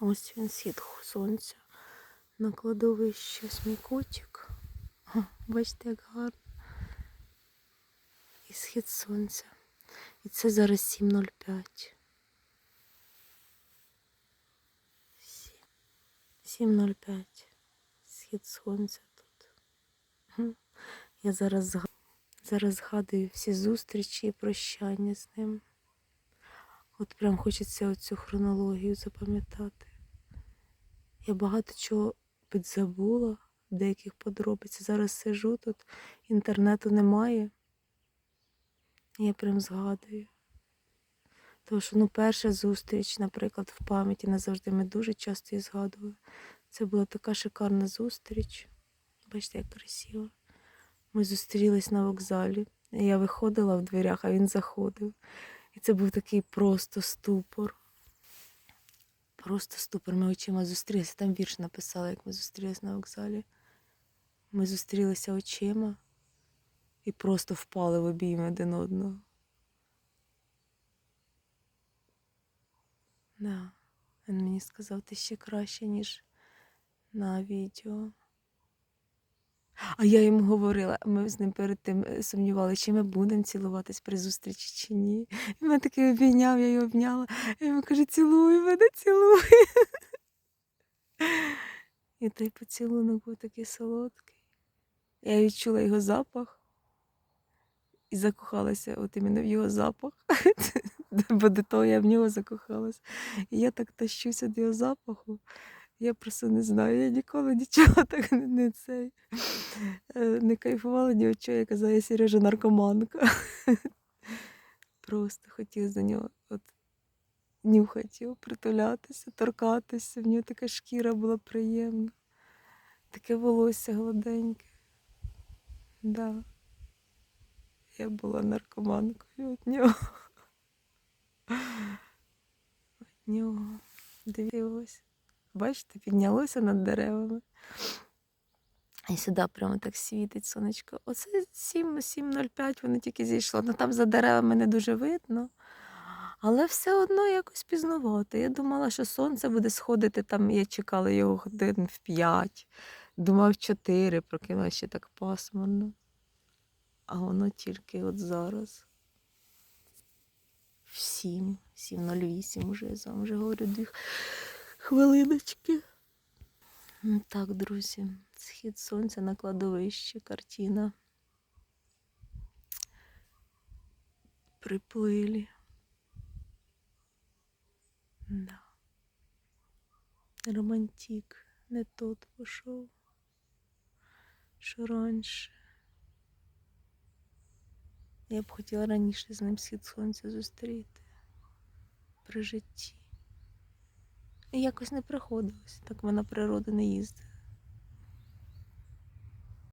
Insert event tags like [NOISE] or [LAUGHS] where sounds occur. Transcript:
Ось він схід сонця на кладовищі. Мій котик. Бачите, як гарно. І схід сонця. І це зараз 7.05. Сім- 7.05. Схід сонця тут. Я зараз, зга- зараз згадую всі зустрічі і прощання з ним. От прям хочеться оцю хронологію запам'ятати. Я багато чого підзабула, деяких подробиць. Зараз сижу тут, інтернету немає. Я прям згадую. Тому що ну, перша зустріч, наприклад, в пам'яті назавжди ми дуже часто її згадую. Це була така шикарна зустріч. Бачите, як красиво. Ми зустрілись на вокзалі. Я виходила в дверях, а він заходив. І це був такий просто ступор. Просто ступор. Ми очима зустрілися. Там вірш написала, як ми зустрілися на вокзалі. Ми зустрілися очима і просто впали в обійми один одного. Да. Він мені сказав, ти ще краще, ніж на відео. А я йому говорила, ми з ним перед тим е, сумнівалися, чи ми будемо цілуватись при зустрічі чи ні. І мене такий обійняв, я його обняла. І йому каже, цілуй мене, цілуй. І той поцілунок був такий солодкий. Я відчула його запах і закохалася от іменно в його запах. [LAUGHS] Бо до того я в нього закохалась. І я так тащуся до його запаху. Я просто не знаю, я ніколи нічого [LAUGHS] так не, цей е, не кайфувала ні від чого. Я казала, я Сережа наркоманка. [LAUGHS] Просто хотів за нього от нюхати притулятися, торкатися. В нього така шкіра була приємна, таке волосся гладеньке. Да. Я була наркоманкою від нього. [LAUGHS] Від нього. Дивилась. Бачите, піднялося над деревами. І сюди прямо так світить сонечко. Оце 7-7.05 воно тільки зійшло. Ну там за деревами не дуже видно. Але все одно якось пізнавато. Я думала, що сонце буде сходити там. Я чекала його годин в 5. Думав, в 4, прокинулася ще так пасмурно. А воно тільки от зараз. В 7, 7.08 уже я вами вже говорю дві хвилиночки. Так, друзі, схід сонця на кладовищі, картина. Приплилі. Да. Романтик не тот пішов, що раніше. Я б хотіла раніше з ним схід сонця зустріти при житті. Якось не приходилось, так вона на природу не їздили.